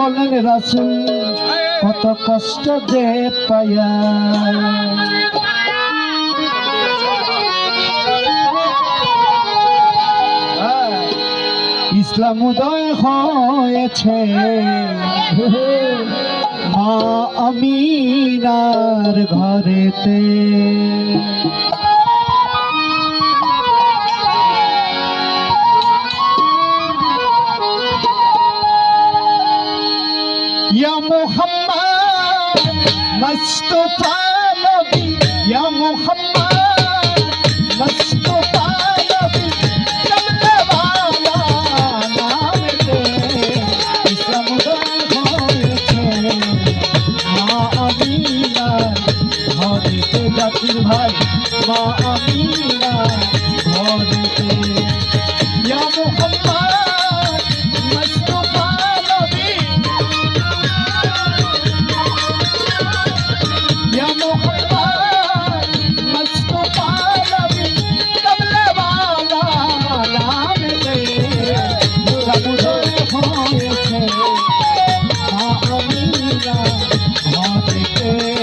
করলেন রাসুল কত কষ্ট যে পায়া ইসলাম উদয় হয়েছে। মা আমিনার ঘরেতে। মোহাম্মদ মুস্তাফা নবী ইয়া মোহাম্মদ মুস্তাফা নবী ভাই মা আমিনা Yeah.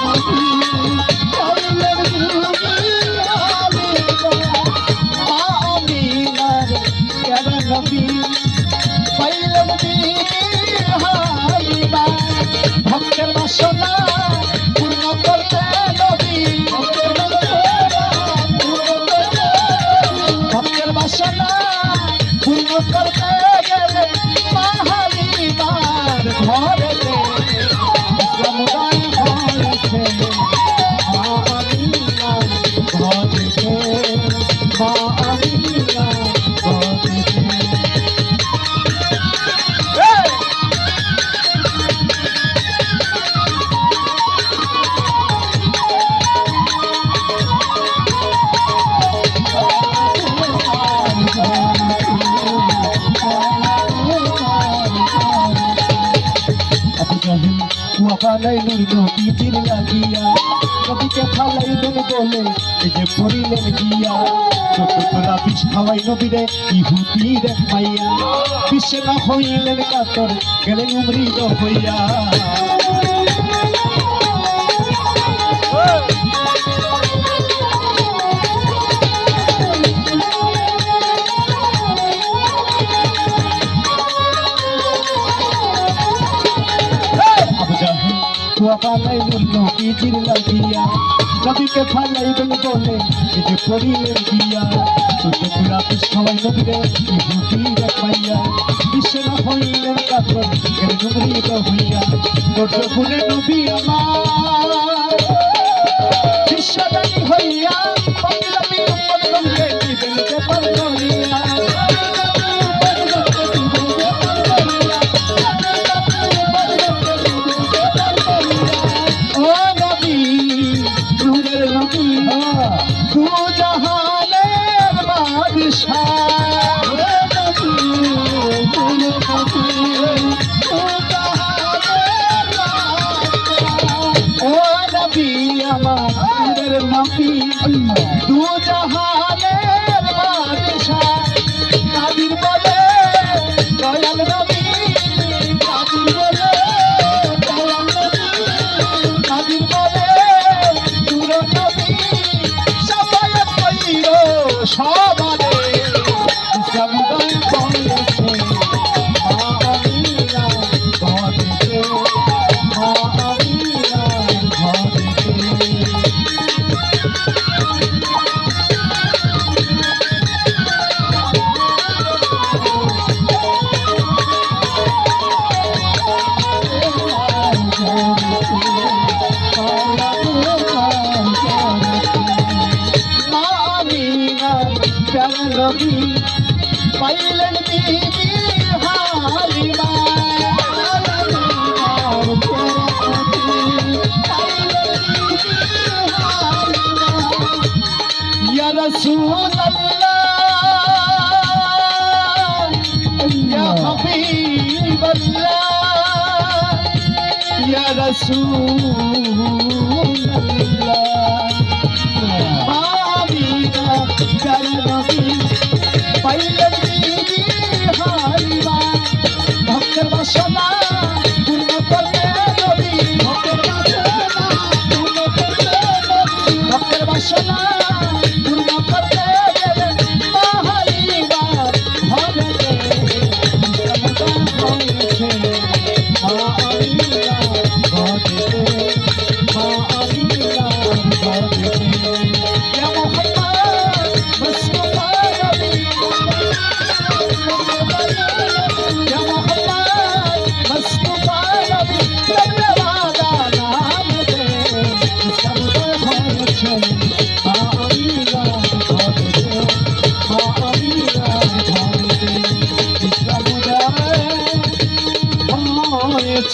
প্যারা নবী ফালাইবেন বলে এই যে পড়িলেন গিয়া। তোরা বিষ খাওয়াই নবীরে ইহুদির মাইয়া বিশ্বে না হইলেন কাতর, গেলেন উমরিদ হইয়া। আবু জাহেল কুয়া বানাইলুর নবীজির লাগিয়া নবীকে ফালাইবেন বলে এই যে পড়িলেন গিয়া চোদ্দ পুরা খাওয়াই নবীরে ইহুদি দেখাইয়া, বিশ্বে না হইলেন কাতর, এর জুমরিত হইয়া, তোর গুণে নবী আমার বিশ্বদানী দু জাহানের বাদশাহ। ও নবী আমার নূরের দু জাহানের নবী পাইলেন ইয়া রাসূলুল্লাহ ইয়া হাবিবাল্লাহ ইয়া রাসূলুল্লাহ পাইলেন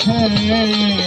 হয়েছে মা আমিনা